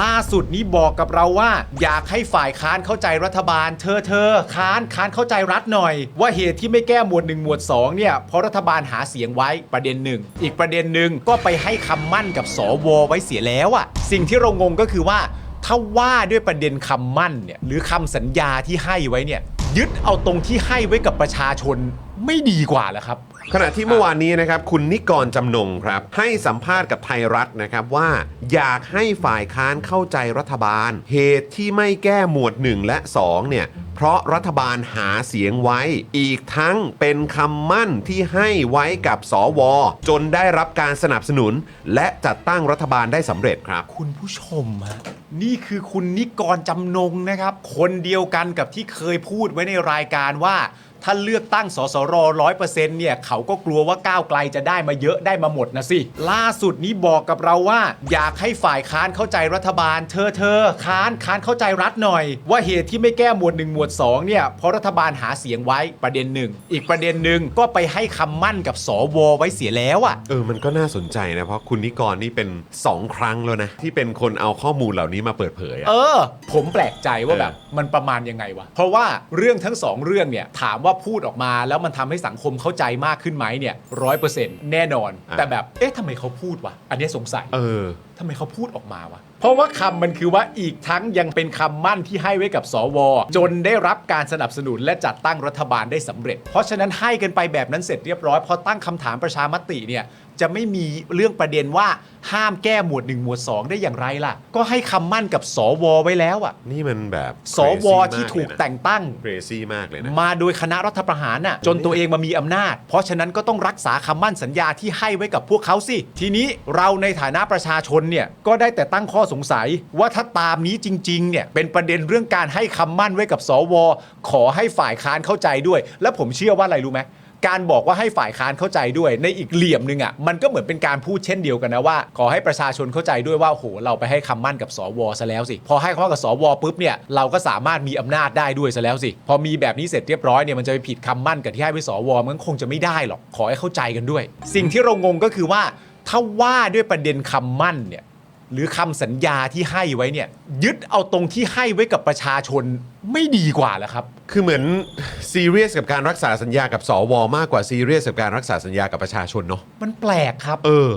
ล่าสุดนี้บอกกับเราว่า อยากให้ฝ่ายค้านเข้าใจรัฐบาล เธอเธอค้านค้านเข้าใจรัฐหน่อย ว่าเหตุที่ไม่แก้หมวด1หมวด2เนี่ยเพราะรัฐบาลหาเสียงไว้ประเด็นหนึ่งอีกประเด็นหนึ่งก็ไปให้คำมั่นกับสวไว้เสียแล้วอะสิ่งที่เรางงก็คือว่าถ้าว่าด้วยประเด็นคำมั่นเนี่ยหรือคำสัญญาที่ให้ไว้เนี่ย ยึดเอาตรงที่ให้ไว้กับประชาชนไม่ดีกว่าเหรอครับ ขณะที่เมื่อวานนี้นะครับคุณนิกรจำนงครับ ให้สัมภาษณ์กับไทยรัฐนะครับว่า อยากให้ฝ่ายค้านเข้าใจรัฐบาล เหตุที่ไม่แก้หมวด 1 และ 2 เนี่ย เพราะรัฐบาลหาเสียงไว้ อีกทั้งเป็นคำมั่นที่ให้ไว้กับสวจนได้รับการสนับสนุน และจัดตั้งรัฐบาลได้สำเร็จครับ คุณผู้ชมฮะ นี่คือคุณนิกรจำนงนะครับ คนเดียวกันกับที่เคยพูดไว้ในรายการว่า ถ้าเลือกตั้งสสรร้อยเปอร์เซ็นต์เนี่ย เขาก็กลัวว่าก้าวไกลจะได้มาเยอะได้มาหมดนะสิ ล่าสุดนี้บอกกับเราว่า อยากให้ฝ่ายค้านเข้าใจรัฐบาล เธอเธอค้านค้านเข้าใจรัฐหน่อย ว่าเหตุที่ไม่แก้หมวด1หมวด2เนี่ยเพราะรัฐบาลหาเสียงไว้ประเด็นหนึ่งอีกประเด็นหนึ่งก็ไปให้คำมั่นกับสวไว้เสียแล้วอะเออ มันก็น่าสนใจนะ เพราะคุณนิกรนี่เป็น 2 ครั้งแล้วนะ ที่เป็นคนเอาข้อมูลเหล่านี้มาเปิดเผยอะ เออ ผมแปลกใจว่าเออแบบมันประมาณยังไงวะเพราะว่าเรื่องทั้งสองเรื่องเนี่ยถามว่าพูดออกมาแล้วมันทำให้สังคมเข้าใจมากขึ้นไหมเนี่ยร้อยเปอร์เซ็นต์แน่นอน แต่แบบเอ๊ะทำไมเขาพูดวะอันเนี้ยสงสัยเออทำไมเขาพูดออกมาวะ เพราะว่าคำมันคือว่าอีกทั้งยังเป็นคำมั่นที่ให้ไว้กับสว จนได้รับการสนับสนุนและจัดตั้งรัฐบาลได้สำเร็จ เพราะฉะนั้นให้กันไปแบบนั้นเสร็จเรียบร้อยพอตั้งคำถามประชามติเนี่ยจะไม่มีเรื่องประเด็นว่าห้ามแก้หมวด 1 หมวด 2 ได้อย่างไรล่ะ ก็ให้คำมั่นกับสวไว้แล้วอะนี่มันแบบ สวที่ถูกแต่งตั้งเ r รซี่มากเลยนะ มาโดยคณะรัฐประหารน่ะจนตัวเองมามีอำนาจ เพราะฉะนั้นก็ต้องรักษาคำมั่นสัญญาที่ให้ไว้กับพวกเขาสิ ทีนี้เราในฐานะประชาชนเนี่ยก็ได้แต่ตั้งข้อสงสัยว่าถ้าตามนี้จริงๆเนี่ยเป็นประเด็นเรื่องการให้คำมั่นไว้กับสว ขอให้ฝ่ายค้านเข้าใจด้วย และผมเชื่อว่าอะไรรู้ไหมการบอกว่าให้ฝ่ายค้านเข้าใจด้วย ในอีกเหลี่ยมหนึ่งอะมันก็เหมือนเป็นการพูดเช่นเดียวกันนะว่า ขอให้ประชาชนเข้าใจด้วยว่าโอ้โหเราไปให้คำมั่นกับสวซะแล้วสิ พอให้ข้อกับสวปุ๊บเนี่ยเราก็สามารถมีอำนาจได้ด้วยซะแล้วสิ พอมีแบบนี้เสร็จเรียบร้อยเนี่ยมันจะไปผิดคำมั่นกับที่ให้ไว้สวมันคงจะไม่ได้หรอกขอให้เข้าใจกันด้วย สิ่งที่เรางงก็คือว่าถ้าว่าด้วยประเด็นคำมั่นเนี่ย หรือคำสัญญาที่ให้ไว้เนี่ย ยึดเอาตรงที่ให้ไว้กับประชาชนไม่ดีกว่าเหรอครับ คือเหมือนซีเรียสกับการรักษาสัญญากับสวมากกว่าซีเรียสกับการรักษาสัญญากับประชาชนเนาะมันแปลกครับ เออ